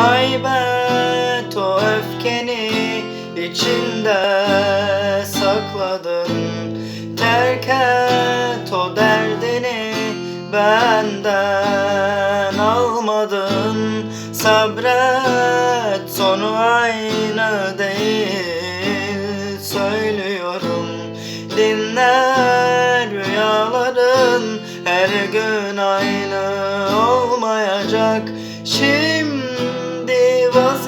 Kaybet o öfkeni içinde sakladın. Terk et o derdini benden almadın. Sabret sonu aynı değil söylüyorum. Dinle rüyaların her gün aynı olmayacak. Şimdi